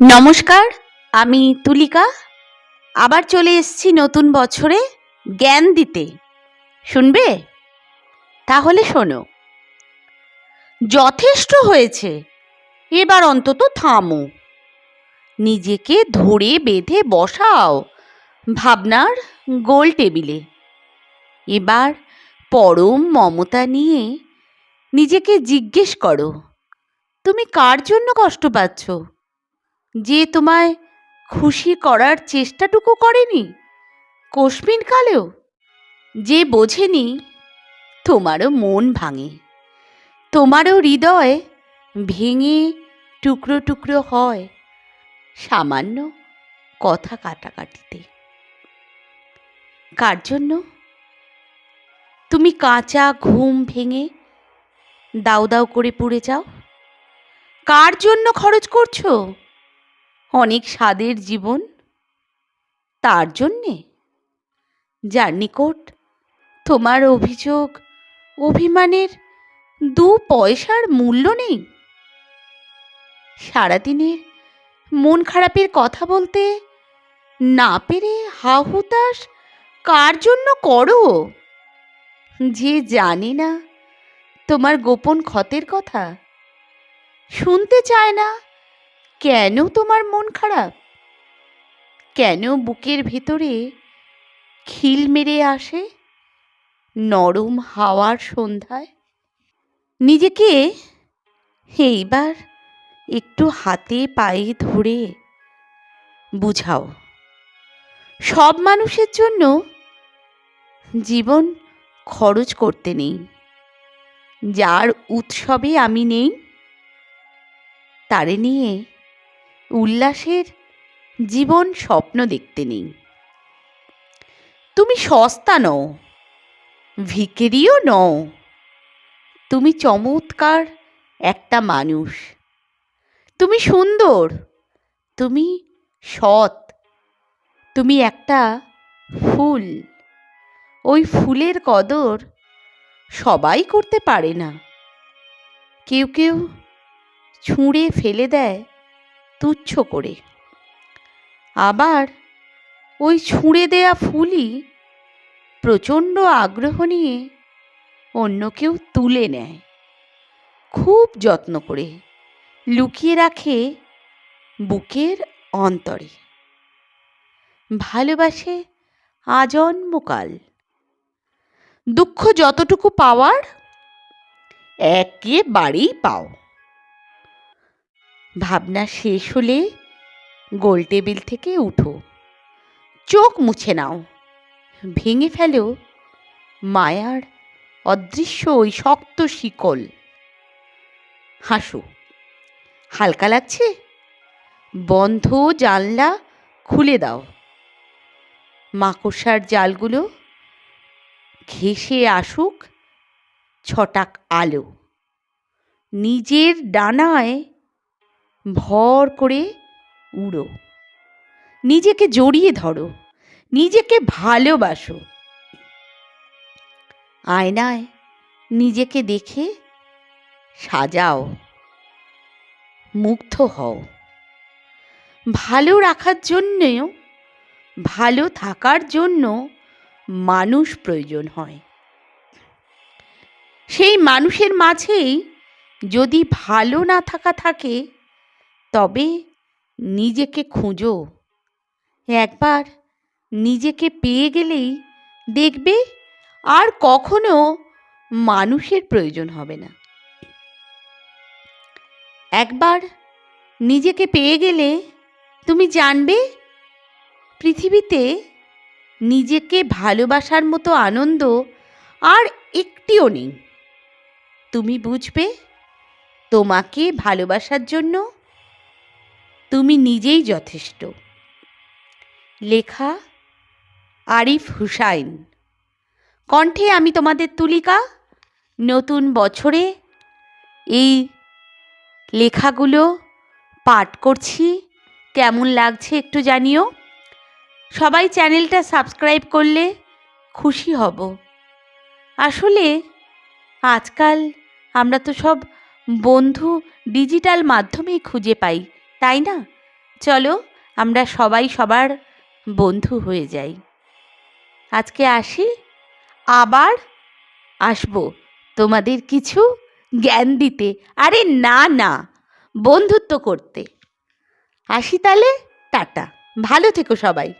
নমস্কার, আমি তুলিকা। আবার চলে এসেছি নতুন বছরে জ্ঞান দিতে। শুনবে? তাহলে শোনো। যথেষ্ট হয়েছে, এবার অন্তত থামো। নিজেকে ধরে বেঁধে বসাও ভাবনার গোল টেবিলে। এবার পরম মমতা নিয়ে নিজেকে জিজ্ঞেস করো, তুমি কার জন্য কষ্ট পাচ্ছ? যে তোমায় খুশি করার চেষ্টাটুকু করেনি? কোশমিন কালেও? যে বোঝেনি, তোমারও মন ভাঙে। তোমারও হৃদয় ভেঙে টুকরো টুকরো হয় সামান্য কথা কাটাকাটিতে। কার জন্য? তুমি কাঁচা ঘুম ভেঙে দাউ দাউ করে পড়ে যাও। কার জন্য খরচ করছ? অনেক স্বাদের জীবন তার জন্যে? যার নিকট তোমার অভিযোগ, অভিমানের দু পয়সার মূল্য নেই। সারাদিনের মন খারাপের কথা বলতে না পেরে হাহুতাশ কার জন্য করো? যে জানে না তোমার গোপন ক্ষতের কথা, শুনতে চায় না কেন তোমার মন খারাপ? কেন বুকের ভেতরে খিল মেরে আসে? নরম হাওয়ার সন্ধ্যায়? নিজেকে এইবার একটু হাতে পায়ে ধরে বুঝাও। সব মানুষের জন্য জীবন খরচ করতে নেই। যার উৎসবে আমি নেই, তারে নিয়ে উল্লাসের জীবন স্বপ্ন দেখতে নেই। তুমি সস্তা নও, ভিকেরিও নও, তুমি চমৎকার একটা মানুষ। তুমি সুন্দর, তুমি সৎ, তুমি একটা ফুল। ওই ফুলের কদর সবাই করতে পারে না। কেউ কেউ ছুঁড়ে ফেলে দেয় তুচ্ছ করে। আবার ওই ছুঁড়ে দেয়া ফুলই প্রচণ্ড আগ্রহ নিয়ে অন্য কেউ তুলে নেয়। খুব যত্ন করে লুকিয়ে রাখে বুকের অন্তরে। ভালোবাসে আজন্মকাল। দুঃখ যতটুকু পাওয়ার, একেবারেই পাও। ভাবনা শেষ হলে গোল টেবিল থেকে উঠো। চোখ মুছে নাও। ভেঙে ফেলো মায়ার অদৃশ্য ওই শক্ত শিকল। হাসো। হালকা লাগছে? বন্ধ জানলা খুলে দাও। মাকড়সার জালগুলো ঘেসে আসুক ছটাক আলো। নিজের ডানায় ভর করে উড়ো। নিজেকে জড়িয়ে ধরো। নিজেকে ভালোবাসো। আয়নায় নিজেকে দেখে সাজাও। মুগ্ধ হও। ভালো রাখার জন্যেও, ভালো থাকার জন্য মানুষ প্রয়োজন হয়। সেই মানুষের মাঝেই যদি ভালো না থাকা থাকে তবে নিজেকে খুঁজো। একবার নিজেকে পেয়ে গেলেই দেখবে আর কখনো মানুষের প্রয়োজন হবে না। একবার নিজেকে পেয়ে গেলে তুমি জানবে পৃথিবীতে নিজেকে ভালোবাসার মতো আনন্দ আর একটিও নেই। তুমি বুঝবে তোমাকে ভালোবাসার জন্য তুমি নিজেই যথেষ্ট। লেখা, আরিফ হুসাইন। কণ্ঠে আমি তোমাদের তুলিকা, নতুন বছরে এই লেখাগুলো পাঠ করছি। কেমন লাগছে একটু জানিও। সবাই চ্যানেলটা সাবস্ক্রাইব করলে খুশি হব। আসলে আজকাল আমরা তো সব বন্ধু ডিজিটাল মাধ্যমেই খুঁজে পাই। তাই না? চলো, আমরা সবাই সবার বন্ধু হয়ে যাই। আজকে আসি, আবার আসব তোমাদের কিছু জ্ঞান দিতে। আরে না না, বন্ধুত্ব করতে। আসি তাহলে, টাটা। ভালো থেকো সবাই।